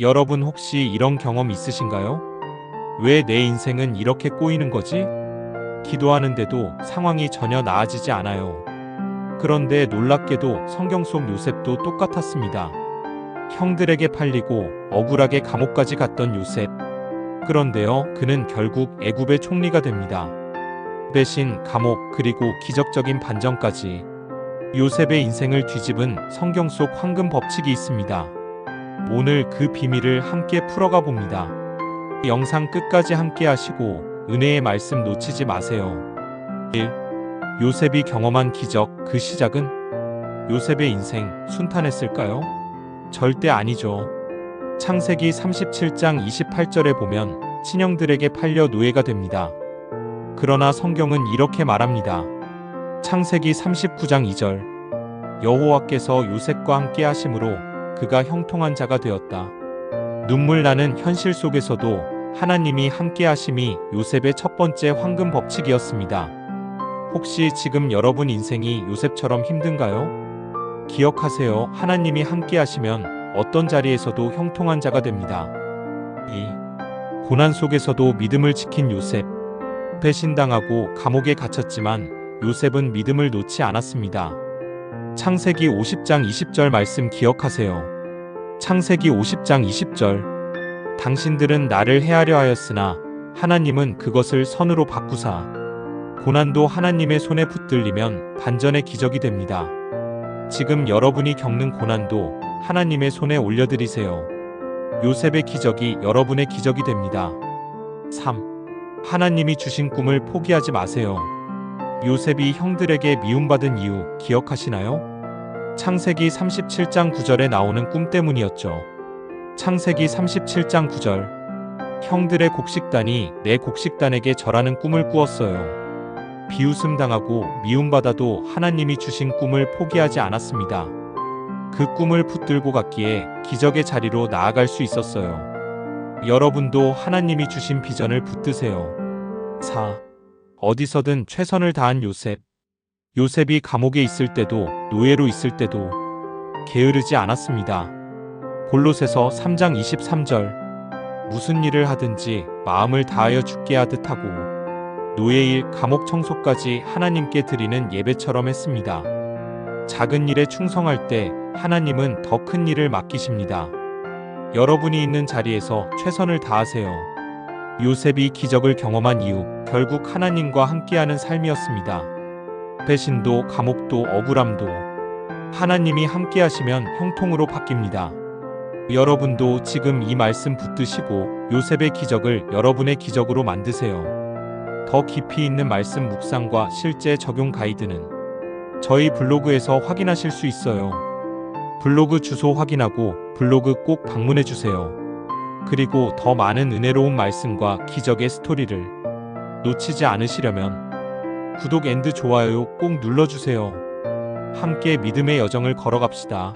여러분 혹시 이런 경험 있으신가요? 왜 내 인생은 이렇게 꼬이는 거지? 기도하는데도 상황이 전혀 나아지지 않아요. 그런데 놀랍게도 성경 속 요셉도 똑같았습니다. 형들에게 팔리고 억울하게 감옥까지 갔던 요셉. 그런데요, 그는 결국 애굽의 총리가 됩니다. 배신, 감옥, 그리고 기적적인 반전까지 요셉의 인생을 뒤집은 성경 속 황금 법칙이 있습니다. 오늘 그 비밀을 함께 풀어가 봅니다. 영상 끝까지 함께 하시고 은혜의 말씀 놓치지 마세요. 1. 요셉이 경험한 기적 그 시작은 요셉의 인생 순탄했을까요? 절대 아니죠. 창세기 37장 28절에 보면 친형들에게 팔려 노예가 됩니다. 그러나 성경은 이렇게 말합니다. 창세기 39장 2절 여호와께서 요셉과 함께 하심으로 그가 형통한 자가 되었다. 눈물 나는 현실 속에서도 하나님이 함께 하심이 요셉의 첫 번째 황금 법칙이었습니다. 혹시 지금 여러분 인생이 요셉처럼 힘든가요? 기억하세요. 하나님이 함께 하시면 어떤 자리에서도 형통한 자가 됩니다. 2. 고난 속에서도 믿음을 지킨 요셉. 배신당하고 감옥에 갇혔지만 요셉은 믿음을 놓지 않았습니다. 창세기 50장 20절 말씀 기억하세요. 창세기 50장 20절. 당신들은 나를 해하려 하였으나 하나님은 그것을 선으로 바꾸사 고난도 하나님의 손에 붙들리면 반전의 기적이 됩니다. 지금 여러분이 겪는 고난도 하나님의 손에 올려드리세요. 요셉의 기적이 여러분의 기적이 됩니다. 3. 하나님이 주신 꿈을 포기하지 마세요. 요셉이 형들에게 미움받은 이유 기억하시나요? 창세기 37장 9절에 나오는 꿈 때문이었죠. 창세기 37장 9절. 형들의 곡식단이 내 곡식단에게 절하는 꿈을 꾸었어요. 비웃음 당하고 미움받아도 하나님이 주신 꿈을 포기하지 않았습니다. 그 꿈을 붙들고 갔기에 기적의 자리로 나아갈 수 있었어요. 여러분도 하나님이 주신 비전을 붙드세요. 4. 어디서든 최선을 다한 요셉. 요셉이 감옥에 있을 때도 노예로 있을 때도 게으르지 않았습니다. 골로새서 3장 23절. 무슨 일을 하든지 마음을 다하여 죽게 하듯 하고 노예일 감옥 청소까지 하나님께 드리는 예배처럼 했습니다. 작은 일에 충성할 때 하나님은 더 큰 일을 맡기십니다. 여러분이 있는 자리에서 최선을 다하세요. 요셉이 기적을 경험한 이후 결국 하나님과 함께하는 삶이었습니다. 배신도 감옥도 억울함도 하나님이 함께 하시면 형통으로 바뀝니다. 여러분도 지금 이 말씀 붙드시고 요셉의 기적을 여러분의 기적으로 만드세요. 더 깊이 있는 말씀 묵상과 실제 적용 가이드는 저희 블로그에서 확인하실 수 있어요. 블로그 주소 확인하고 블로그 꼭 방문해 주세요. 그리고 더 많은 은혜로운 말씀과 기적의 스토리를 놓치지 않으시려면 구독 앤드 좋아요 꼭 눌러주세요. 함께 믿음의 여정을 걸어갑시다.